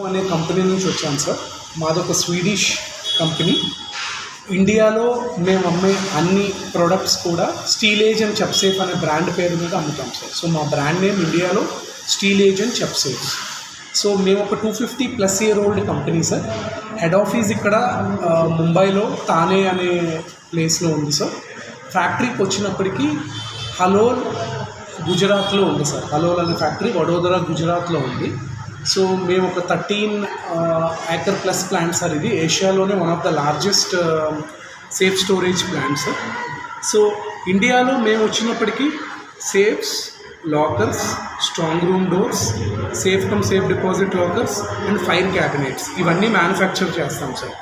అనే కంపెనీ నుంచి వచ్చాను సార్. మాదొక Swedish company. ఇండియాలో మేము అమ్మే అన్ని ప్రొడక్ట్స్ కూడా స్టీల్ ఏజెంట్ అండ్ చెప్సేఫ్ అనే బ్రాండ్ పేరు మీద అమ్ముతాం సార్. సో మా బ్రాండ్ నేమ్ ఇండియాలో steel agent and Chubbsafe so మేము ఒక two fifty plus year old company sir. Head office ఇక్కడ ముంబైలో తానే అనే ప్లేస్లో ఉంది సార్. ఫ్యాక్టరీకి వచ్చినప్పటికీ హలోల్ గుజరాత్లో ఉంది సార్. హలోల్ అనే ఫ్యాక్టరీ వడోదర గుజరాత్లో ఉంది. సో మేము ఒక thirteen acre plus plant sir ఇది. ఏషియాలోనే one of the largest safe storage plant sir. So ఇండియాలో మేము వచ్చినప్పటికీ safes lockers strong room doors safe cum safe deposit lockers and fire cabinets ఇవన్నీ మ్యానుఫ్యాక్చర్ చేస్తాం సార్.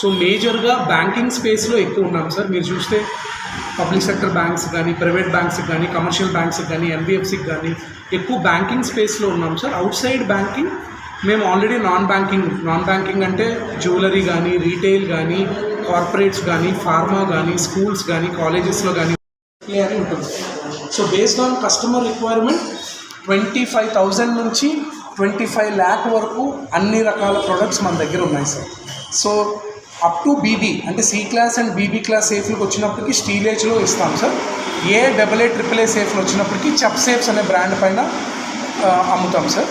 సో మేజర్గా banking స్పేస్లో ఎక్కువ ఉన్నాం సార్. మీరు చూస్తే పబ్లిక్ సెక్టర్ బ్యాంక్స్ కానీ ప్రైవేట్ బ్యాంక్స్కి కానీ కమర్షియల్ బ్యాంక్స్కి కానీ ఎన్బిఎఫ్సికి కానీ ఎక్కువ బ్యాంకింగ్ స్పేస్లో ఉన్నాం సార్ అవుట్ సైడ్ బ్యాంకింగ్ మేము already non banking non banking అంటే జ్యువెలరీ కానీ రీటైల్ కానీ కార్పొరేట్స్ కానీ ఫార్మా కానీ స్కూల్స్ కానీ కాలేజెస్లో కానీ అని ఉంటుంది. So based on customer requirement twenty five thousand నుంచి ట్వంటీ ఫైవ్ ల్యాక్ వరకు అన్ని రకాల ప్రొడక్ట్స్ మన దగ్గర ఉన్నాయి sir so up to BB అంటే C class and BB class సేఫ్లకు వచ్చినప్పటికీ స్టీల్ ఏజ్లో ఇస్తాం sir A double A triple A సేఫ్లు వచ్చినప్పటికీ చప్ సేఫ్స్ అనే బ్రాండ్ పైన అమ్ముతాం సార్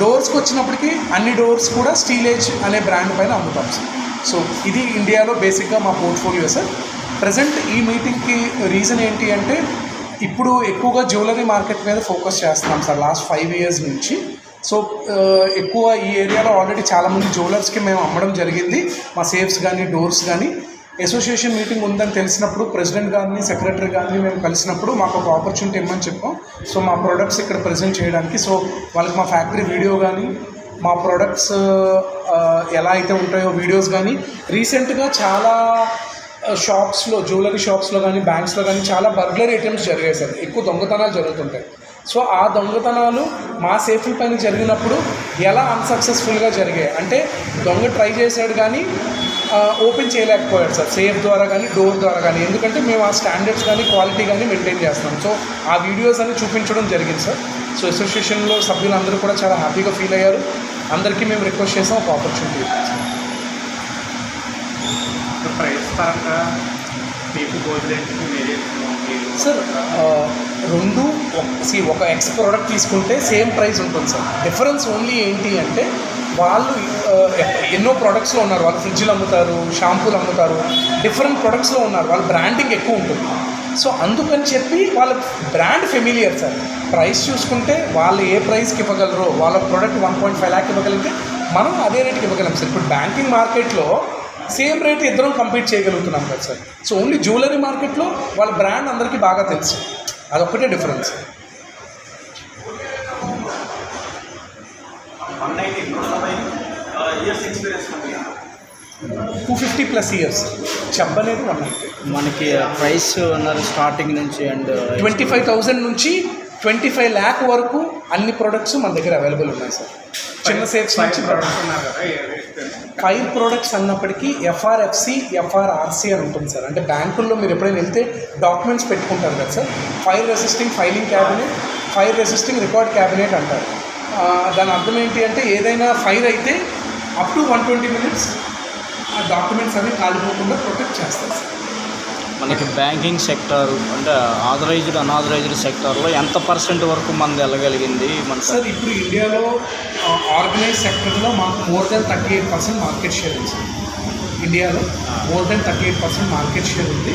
డోర్స్కి వచ్చినప్పటికీ అన్ని డోర్స్ కూడా స్టీల్ ఏజ్ అనే బ్రాండ్ పైన అమ్ముతాం సార్ సో ఇది ఇండియాలో బేసిక్గా మా పోర్ట్ఫోలియో సార్ ప్రజెంట్ ఈ మీటింగ్కి రీజన్ ఏంటి అంటే ఇప్పుడు ఎక్కువగా జ్యువెలరీ మార్కెట్ మీద ఫోకస్ చేస్తున్నాం సార్ లాస్ట్ ఫైవ్ ఇయర్స్ నుంచి. సో ఎక్కువ ఈ ఏరియాలో ఆల్రెడీ చాలామంది జ్యువెలర్స్కి మేము అమ్మడం జరిగింది. మా సేఫ్స్ కానీ డోర్స్ కానీ అసోసియేషన్ మీటింగ్ ఉందని తెలిసినప్పుడు ప్రెసిడెంట్ గారిని సెక్రటరీ గారిని మేము కలిసినప్పుడు మాకు ఒక ఆపర్చునిటీ ఇవ్వమని చెప్పాం. సో మా ప్రొడక్ట్స్ ఇక్కడ ప్రజెంట్ చేయడానికి. సో వాళ్ళకి మా ఫ్యాక్టరీ వీడియో కానీ మా ప్రొడక్ట్స్ ఎలా అయితే ఉంటాయో వీడియోస్ కానీ రీసెంట్గా చాలా షాప్స్లో జ్యువెలరీ షాప్స్లో కానీ బ్యాంక్స్లో కానీ చాలా బర్గ్లర్ ఐటమ్స్ జరిగాయి సార్. ఎక్కువ దొంగతనాలు జరుగుతుంటాయి. సో ఆ దొంగతనాలు మా సేఫ్టీ పైన జరిగినప్పుడు ఎలా అన్సక్సెస్ఫుల్గా జరిగాయి? అంటే దొంగ ట్రై చేశాడు కానీ ఓపెన్ చేయలేకపోయాడు సార్. సేఫ్ ద్వారా కానీ డోర్ ద్వారా కానీ. ఎందుకంటే మేము ఆ స్టాండర్డ్స్ కానీ క్వాలిటీ కానీ మెయింటైన్ చేస్తాం సో ఆ వీడియోస్ అన్ని చూపించడం జరిగింది సార్. సో అసోసియేషన్లో సభ్యులందరూ కూడా చాలా హ్యాపీగా ఫీల్ అయ్యారు. అందరికీ మేము రిక్వెస్ట్ చేసాం ఒక ఆపర్చునిటీ ప్రైస్ పరంగా మీకు గోల్డెన్కి సార్ రెండు సి ఒక ఎక్స్ ప్రోడక్ట్ తీసుకుంటే సేమ్ ప్రైస్ ఉంటుంది సార్. డిఫరెన్స్ ఓన్లీ ఏంటి అంటే వాళ్ళు ఎన్నో ప్రొడక్ట్స్లో ఉన్నారు. వాళ్ళు ఫ్రిడ్జ్లు అమ్ముతారు షాంపూలు అమ్ముతారు. డిఫరెంట్ ప్రొడక్ట్స్లో ఉన్నారు. వాళ్ళ బ్రాండింగ్ ఎక్కువ ఉంటుంది. సో అందుకని చెప్పి వాళ్ళ బ్రాండ్ ఫెమిలియర్ సార్. ప్రైస్ చూసుకుంటే వాళ్ళు ఏ ప్రైస్కి ఇవ్వగలరో వాళ్ళ product one point five lakh ఇవ్వగలిగితే మనం అదే రేట్కి ఇవ్వగలం సార్. ఇప్పుడు బ్యాంకింగ్ మార్కెట్లో సేమ్ రేట్ ఇద్దరం కంపీట్ చేయగలుగుతున్నాం కదా సార్. సో ఓన్లీ జ్యువెలరీ మార్కెట్లో వాళ్ళ బ్రాండ్ అందరికీ బాగా తెలుసు. అదొక్కటే difference one ninety years experience ఉంది. టూ ఫిఫ్టీ ప్లస్ ఇయర్స్ చెప్పలేదు వన్ మనకి ప్రైస్ అన్నారు స్టార్టింగ్ నుంచి అండ్ ట్వంటీ ఫైవ్ థౌజండ్ నుంచి ట్వంటీ ఫైవ్ ల్యాక్ వరకు అన్ని ప్రొడక్ట్స్ మన దగ్గర అవైలబుల్ ఉన్నాయి సార్. చిన్న సేఫ్స్ నుంచి ప్రొడక్ట్స్ ఫైవ్ ప్రోడక్ట్స్ అన్నప్పటికీ ఎఫ్ఆర్ఎఫ్సి ఎఫ్ఆర్ఆర్సి అని ఉంటుంది సార్. అంటే బ్యాంకుల్లో మీరు ఎప్పుడైనా వెళ్తే డాక్యుమెంట్స్ పెట్టుకుంటారు కదా sir. Fire resisting filing cabinet fire resisting record cabinet అంటారు. దాని అర్థం ఏంటి అంటే ఏదైనా ఫైర్ అయితే up to one twenty minutes ఆ డాక్యుమెంట్స్ అవి కాలిపోకుండా ప్రొటెక్ట్ చేస్తారు సార్. మనకి బ్యాంకింగ్ సెక్టార్ అంటే ఆథరైజ్డ్ అనాథరైజ్డ్ సెక్టార్లో ఎంత పర్సెంట్ వరకు మనది వెళ్ళగలిగింది మన సార్ ఇప్పుడు ఇండియాలో ఆర్గనైజ్ సెక్టర్లో మాకు more than thirty eight percent market share ఉంది సార్. ఇండియాలో more than thirty eight percent market share ఉంది.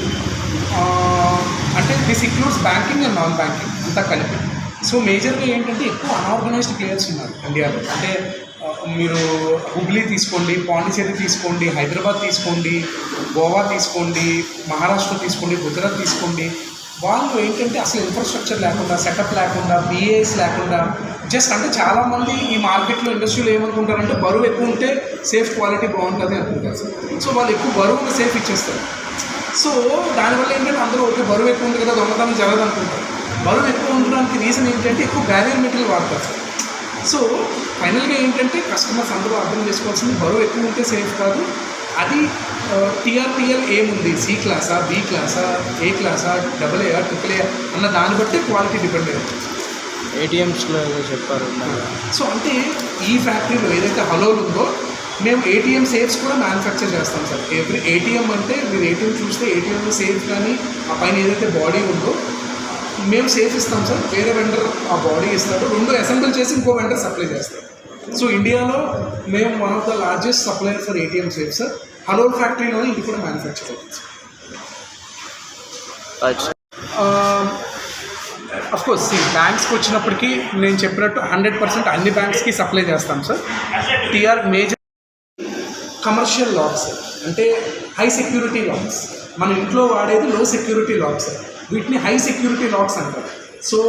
అంటే this includes banking and non banking అంతా కలిపి. సో మేజర్గా ఏంటంటే ఎక్కువ అన్ఆర్గనైజ్డ్ ప్లేయర్స్ ఉన్నారు ఇండియాలో. అంటే మీరు హుబ్లీ తీసుకోండి పాండిచేరి తీసుకోండి హైదరాబాద్ తీసుకోండి గోవా తీసుకోండి మహారాష్ట్ర తీసుకోండి గుజరాత్ తీసుకోండి. వాళ్ళు ఏంటంటే అసలు ఇన్ఫ్రాస్ట్రక్చర్ లేకుండా సెటప్ లేకుండా బిఏఎస్ లేకుండా జస్ట్ అంటే చాలామంది ఈ మార్కెట్లో ఇండస్ట్రీలో ఏమనుకుంటారంటే బరువు ఎక్కువ ఉంటే సేఫ్ క్వాలిటీ బాగుంటుంది అనుకుంటారు. సార్ సో వాళ్ళు ఎక్కువ బరువుని సేఫ్ ఇచ్చేస్తారు. సో దానివల్ల ఏంటంటే అందరూ ఓకే బరువు ఎక్కువ ఉంది కదా దొంగతనం జరగదు అనుకుంటారు. బరువు ఎక్కువ ఉండడానికి రీజన్ ఏంటంటే ఎక్కువ బ్యారియర్ మెటీరియల్ వాడతారు. సార్ సో ఫైనల్గా ఏంటంటే కస్టమర్స్ అందరూ అర్థం చేసుకోవాల్సింది బరువు ఎక్కువ ఉంటే సేఫ్ కాదు. అది టీఆర్టీఎల్ ఏముంది సి క్లాసా బి క్లాసా ఏ క్లాసా డబుల్ ఏ ట్రిపుల్ ఏ అన్న దాన్ని బట్టి క్వాలిటీ డిపెండ్ అవుతుంది ఏటీఎంస్లో ఏదో చెప్పారు. సో అంటే ఈ ఫ్యాక్టరీలో ఏదైతే హలోల్ ఉందో మేము ఏటీఎం సేఫ్స్ కూడా మ్యానుఫ్యాక్చర్ చేస్తాం సార్. ఎవ్రీ ఏటీఎం అంటే మీరు ఏటీఎం చూస్తే ఏటీఎంలో సేఫ్ కానీ ఆ పైన ఏదైతే బాడీ ఉందో మేము సేఫ్ ఇస్తాం సార్. వేరే వెండర్ ఆ బాడీ ఇస్తాడు. రెండు అసెంబుల్ చేసి ఇంకో వెండర్ సప్లై చేస్తారు సో ఇండియాలో మేము one of the largest supplier for ATM safe sir Halol ఫ్యాక్టరీలోనే ఇది కూడా మ్యానుఫ్యాక్చర్ అవుతుంది sir right sir. Of course ఈ బ్యాంక్స్కి వచ్చినప్పటికీ నేను చెప్పినట్టు హండ్రెడ్ పర్సెంట్ అన్ని బ్యాంక్స్కి సప్లై చేస్తాం sir TR major commercial locks అంటే హై సెక్యూరిటీ లాక్స్ మన ఇంట్లో వాడేది లో సెక్యూరిటీ లాక్స్ వీటిని హై సెక్యూరిటీ లాక్స్ అంటారు. సో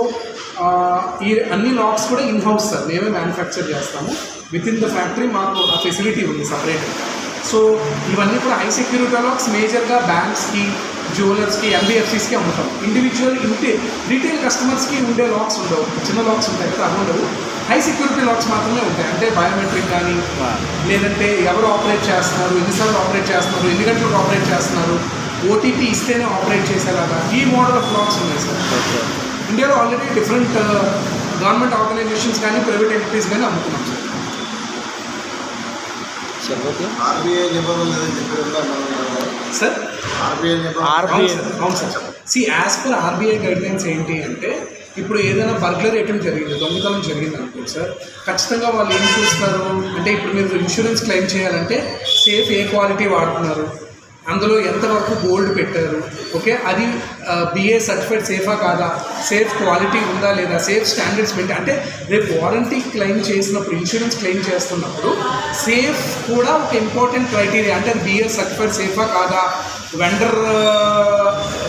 ఈ అన్ని లాక్స్ కూడా ఇన్ హౌస్ సార్. మేమే మ్యానుఫ్యాక్చర్ చేస్తాము. విత్ ఇన్ ద ఫ్యాక్టరీ మాకు ఆ ఫెసిలిటీ ఉంది సపరేట్ సో ఇవన్నీ కూడా హై సెక్యూరిటీ లాక్స్ మేజర్గా బ్యాంక్స్కి జ్యువెలర్స్కి ఎన్బిఎఫ్సిస్కి అమ్ముతాం. ఇండివిజువల్ ఇంటి రీటైల్ కస్టమర్స్కి ఉండే లాక్స్ ఉండవు. చిన్న లాక్స్ ఉంటాయి కదా అవి ఉండవు. హై సెక్యూరిటీ లాక్స్ మాత్రమే ఉంటాయి. అంటే బయోమెట్రిక్ కానీ లేదంటే ఎవరు ఆపరేట్ చేస్తున్నారు ఎన్నిసార్లు ఆపరేట్ చేస్తున్నారు ఎన్ని గంటలకు ఆపరేట్ చేస్తున్నారు ఓటీపీ ఇస్తేనే ఆపరేట్ చేసేలాగా ఈ మోడల్ ఆఫ్ లాక్స్ ఉన్నాయి సార్ ఓకే ఇండియాలో ఆల్రెడీ డిఫరెంట్ గవర్నమెంట్ ఆర్గనైజేషన్స్ కానీ ప్రైవేట్ ఎంటిటీస్ కానీ అమ్ముతున్నాం సార్ సార్ ఓకే ఆర్బీఐ నిబంధనలు లేదని చెప్పారు సార్ ఆర్బీఐ ఆర్బీఐ సార్ అవును sir see as per RBI guidelines ఏంటి అంటే ఇప్పుడు ఏదైనా బర్గ్లర్ అటెంప్ట్ జరిగింది దొంగతనం జరిగింది అనుకోండి సార్ ఖచ్చితంగా వాళ్ళు ఏం చూస్తారు? అంటే ఇప్పుడు మీరు ఇన్సూరెన్స్ క్లెయిమ్ చేయాలంటే సేఫ్ ఏ క్వాలిటీ వాడుతున్నారు? అందులో ఎంతవరకు గోల్డ్ పెట్టారు? ఓకే అది బిఏ సర్టిఫైడ్ సేఫా కాదా? సేఫ్ క్వాలిటీ ఉందా లేదా? సేఫ్ స్టాండర్డ్స్ పెట్టి అంటే రేపు వారంటీ క్లెయిమ్ చేసినప్పుడు ఇన్సూరెన్స్ క్లెయిమ్ చేస్తున్నప్పుడు సేఫ్ కూడా ఒక ఇంపార్టెంట్ క్రైటీరియా అంటే అది బిఏ సర్టిఫైడ్ సేఫా కాదా? వెండర్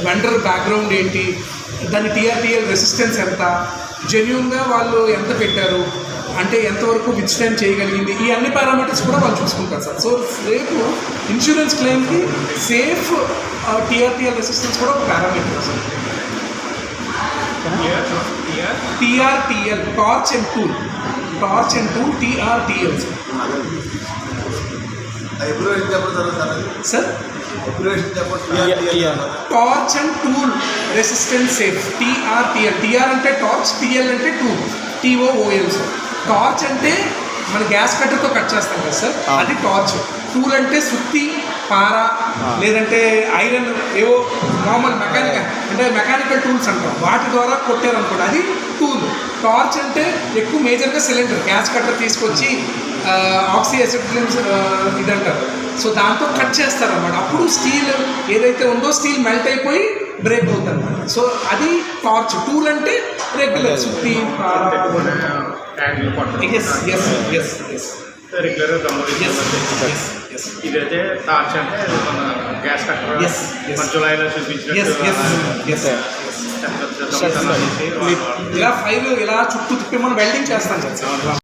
వెండర్ బ్యాక్గ్రౌండ్ ఏంటి? దాని టీఆర్టీఎల్ రెసిస్టెన్స్ ఎంత? జెన్యున్గా వాళ్ళు ఎంత పెట్టారు? అంటే ఎంతవరకు విత్స్టాండ్ చేయగలిగింది? ఈ అన్ని పారామీటర్స్ కూడా వాళ్ళు చూసుకుంటారు సార్. సో రేపు ఇన్సూరెన్స్ క్లెయిమ్కి సేఫ్ టీఆర్టీఎల్ రెసిస్టెన్స్ కూడా ఒక parameter sir. TRTL torch and tool torch and tool TRTL sir. Sir torch and tool resistance safe TRTL TR అంటే టార్చ్ టీఎల్ అంటే tool T O O L sir. Torch అంటే మన gas కట్టర్తో cut చేస్తాం కదా sir. అది torch tool అంటే సుత్తి పార. లేదంటే ఐరన్ ఏవో నార్మల్ మెకానికల్ అంటే మెకానికల్ టూల్స్ అంటాం. వాటి ద్వారా కొట్టారనుకోండి అది టూల్ టార్చ్ అంటే ఎక్కువ మేజర్గా సిలిండర్ గ్యాస్ కట్టర్ తీసుకొచ్చి ఆక్సీ ఇది అంటారు సో దాంతో కట్ చేస్తారన్నమాట. అప్పుడు స్టీల్ ఏదైతే ఉందో స్టీల్ మెల్ట్ అయిపోయి బ్రేక్ అవుతుంది సో అది టార్చ్ టూల్ అంటే రెగ్యులర్ సుత్తి yes yes yes yes regular yes yes yes ఇదైతే టార్చ్ అంటే మన గ్యాస్ కట్టర్. మన జులైలో ఇలా ఫైల్ ఇలా చుట్టూ తిప్పి మనం వెల్డింగ్ చేస్తాం. సార్